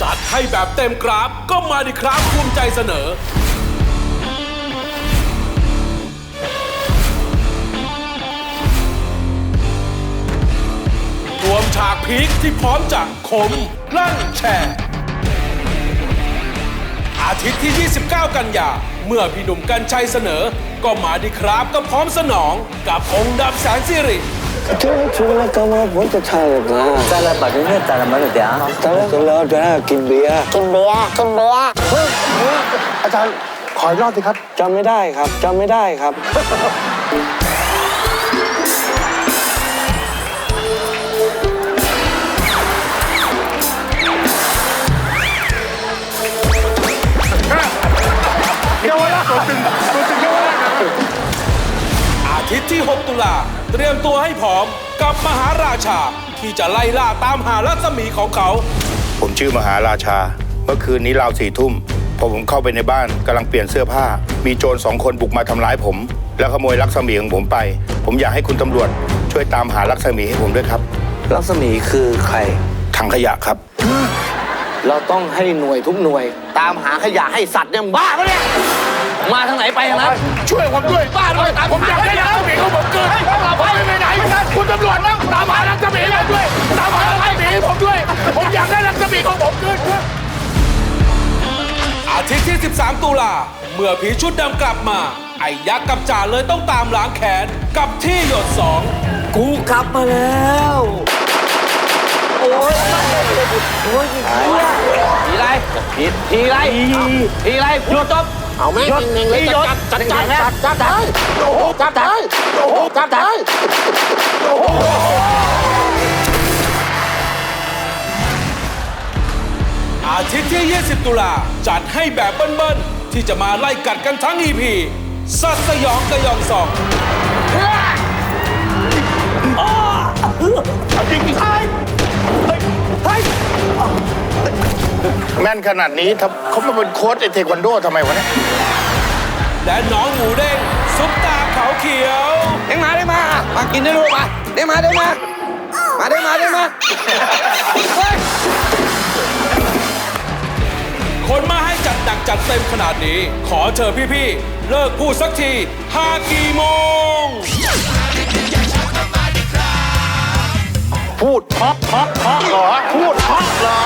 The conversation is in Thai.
จัดให้แบบเต็มกราฟก็มาดิครับภูมิใจเสนอ รวมฉากพีคที่พร้อมจะขมลั่นแชร์อาทิตย์ที่ 29 กันยา เมื่อพี่หนุ่มกัญชัยเสนอ ก็มาดิครับก็พร้อมสนองกับองค์ดำแสนสิริ 저죽을까봐 먼저 차야겠구나. 잘라봐도 돼, 잘라봐도 돼. 잘라 잘라 잘라 김비야. กินเบียร์กินเบียร์ อาจารย์ขออีกรอบสิครับ จำไม่ได้ครับจำไม่ได้ครับ ทิตย์ที่ 6 ตุลา เตรียมตัวให้พร้อมกับมหาราชา ที่จะไล่ล่าตามหารัศมีของเขา ผมชื่อมหาราชา เมื่อคืนนี้ราวสี่ทุ่มพอผมเข้าไปในบ้านกำลังเปลี่ยนเสื้อผ้า มีโจรสองคนบุกมาทำร้ายผม แล้วขโมยลักษมีของผมไป ผมอยากให้คุณตำรวจ ช่วยตามหาลักษมีให้ผมด้วยครับ รัศมีคือใคร ถังขยะครับ เราต้องให้หน่วยทุกหน่วย ตามหาขยะให้สัตว์เนี่ยมึงบ้าปะเนี่ย มาทางไหนไปทางนั้นช่วยผมด้วยบ้าด้วยตามผมอยากได้ ทิตย์ที่ 13 ตุลา เมื่อผีชุดดำกลับมา ไอ้ยักษ์กับจ่าเลยต้องตามล้างแค้นกับที่หยดสอง กูกลับมาแล้ว โอ้ยโอ้ยผีไรผีผีไรผีไรพูดจบเอาไหมหนึ่งเลยจัดจัดจัดจัดจัดได้โอ้โหจัดได้โอ้โหจัดได้ อาทิตย์ที่ 20 ตุลา จัดให้แบบเบิ้ลๆ ที่จะมาไล่กัดกันทั้ง EP สัตว์สยองกระยองสองแม่นขนาดนี้ถ้าเขามาเป็นโค้ชไอเทควันโดทำไมวะเนี่ย และน้องหมูเด้งซุปตาเขาเขียวได้มาได้มา มากินได้ลูกมาได้มาได้มา มาได้มาได้มาเฮ้ย จัดเต็มขนาดนี้ ขอเชิญพี่ๆเลิกพูดสักทีหากี่โมง พูดเพราะเพราะเพราะเหรอ พูดเพราะเหรอ